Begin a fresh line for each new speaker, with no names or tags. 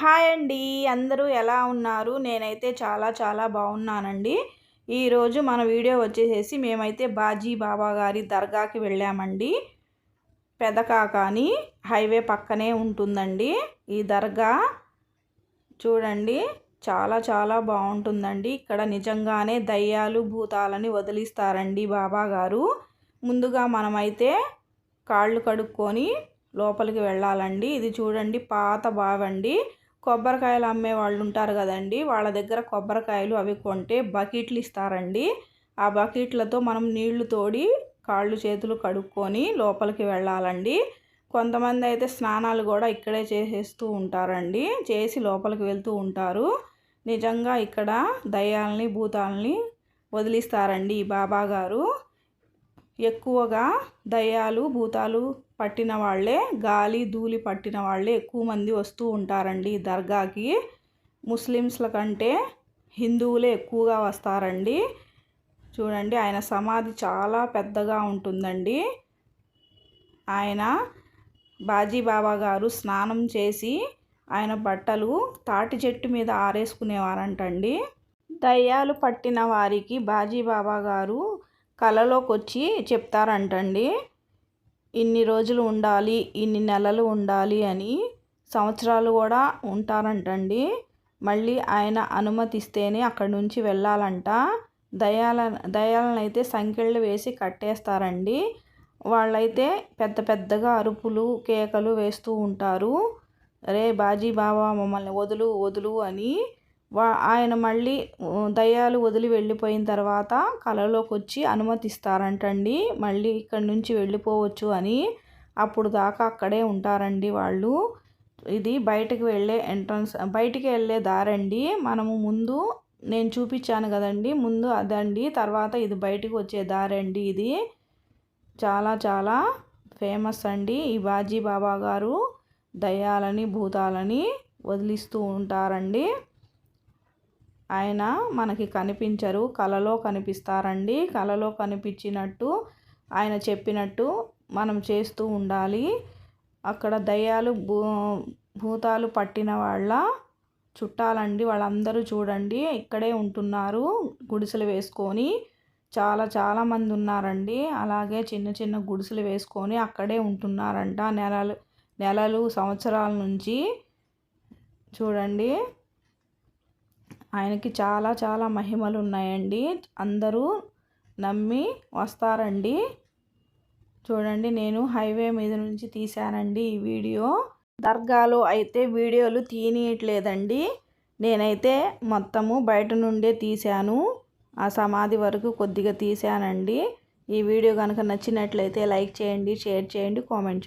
Hi అండి. అందరూ ఎలా ఉన్నారు? నేనైతే చాలా చాలా బాగున్నానండి. ఈరోజు మన వీడియో వచ్చేసేసి మేమైతే బాజీ బాబా గారి దర్గాకి వెళ్ళామండి. పెదకాకాని హైవే పక్కనే ఉంటుందండి. ఈ దర్గా చూడండి చాలా చాలా బాగుంటుందండి. ఇక్కడ నిజంగానే దయ్యాలు భూతాలని వదిలిస్తారండి బాబా గారు. ముందుగా మనమైతే కాళ్ళు కడుక్కొని లోపలికి వెళ్ళాలండి. ఇది చూడండి పాత బావండి. కొబ్బరికాయలు అమ్మే వాళ్ళు ఉంటారు కదండి వాళ్ళ దగ్గర కొబ్బరికాయలు అవి కొంటే బకెట్లు ఇస్తారండి. ఆ బకెట్లతో మనం నీళ్ళు తోడి కాళ్ళు చేతులు కడుక్కొని లోపలికి వెళ్ళాలండి. కొంతమంది అయితే స్నానాలు కూడా ఇక్కడే చేసేస్తూ ఉంటారండి చేసి లోపలికి వెళ్తూ ఉంటారు. నిజంగా ఇక్కడ దయ్యాలని భూతాలని వదిలిస్తారండి ఈ బాబా గారు ఎక్కువగా దయ్యాలు భూతాలు పట్టిన వాళ్ళే గాలి ధూళి పట్టిన వాళ్ళే ఎక్కువ మంది వస్తూ ఉంటారండి దర్గాకి. ముస్లిమ్స్ల కంటే హిందువులే ఎక్కువగా వస్తారండి. చూడండి ఆయన సమాధి చాలా పెద్దగా ఉంటుందండి. ఆయన బాజీ బాబా గారు స్నానం చేసి ఆయన బట్టలు తాటి చెట్టు మీద ఆరేసుకునేవారంటండి. దయ్యాలు పట్టిన వారికి బాజీ బాబా గారు కళలోకి వచ్చి చెప్తారంటండి. ఇన్ని రోజులు ఉండాలి ఇన్ని నెలలు ఉండాలి అని సంవత్సరాలు కూడా ఉంటారంటండి. మళ్ళీ ఆయన అనుమతిస్తేనే అక్కడి నుంచి వెళ్ళాలంట. దయాల దయాలను అయితే సంఖ్యలు వేసి కట్టేస్తారండి. వాళ్ళైతే పెద్ద పెద్దగా అరుపులు కేకలు వేస్తూ ఉంటారు. రే బాజీ బావా మమ్మల్ని వదులు వదులు అని వా ఆయన మళ్ళీ దయ్యాలు వదిలి వెళ్ళిపోయిన తర్వాత కళలోకి వచ్చి అనుమతిస్తారంటండి. మళ్ళీ ఇక్కడి నుంచి వెళ్ళిపోవచ్చు అని అప్పుడు దాకా అక్కడే ఉంటారండి వాళ్ళు. ఇది బయటకు వెళ్ళే ఎంట్రన్స్ బయటికి వెళ్ళే దారండి. మనము ముందు నేను చూపించాను కదండి ముందు అదండి తర్వాత ఇది బయటకు వచ్చే దారండి ఇది. చాలా చాలా ఫేమస్ అండి. ఈ బాజీ బాబా గారు దయ్యాలని భూతాలని వదిలిస్తూ ఉంటారండి. ఆయన మనకి కనిపించరు. కలలో కనిపిస్తారండి. కలలో కనిపించినట్టు ఆయన చెప్పినట్టు మనం చేస్తూ ఉండాలి. అక్కడ దయ్యాలు భూ భూతాలు పట్టిన వాళ్ళ చుట్టాలండి. వాళ్ళందరూ చూడండి. ఇక్కడే ఉంటున్నారు. గుడిసెలు వేసుకొని చాలా చాలామంది ఉన్నారండి. అలాగే చిన్న చిన్న గుడిసెలు వేసుకొని అక్కడే ఉంటున్నారంట. నెలలు నెలలు సంవత్సరాల నుంచి. చూడండి. ఆయనకి చాలా చాలా మహిమలు ఉన్నాయండి అందరూ నమ్మి వస్తారండి. చూడండి నేను హైవే మీద నుంచి తీశానండి ఈ వీడియో. దర్గాలో అయితే వీడియోలు తీనియట్లేదండి. నేనైతే మొత్తము బయట నుండే తీశాను. ఆ సమాధి వరకు కొద్దిగా తీశానండి. ఈ వీడియో కనుక నచ్చినట్లయితే లైక్ చేయండి షేర్ చేయండి కామెంట్ చేయండి.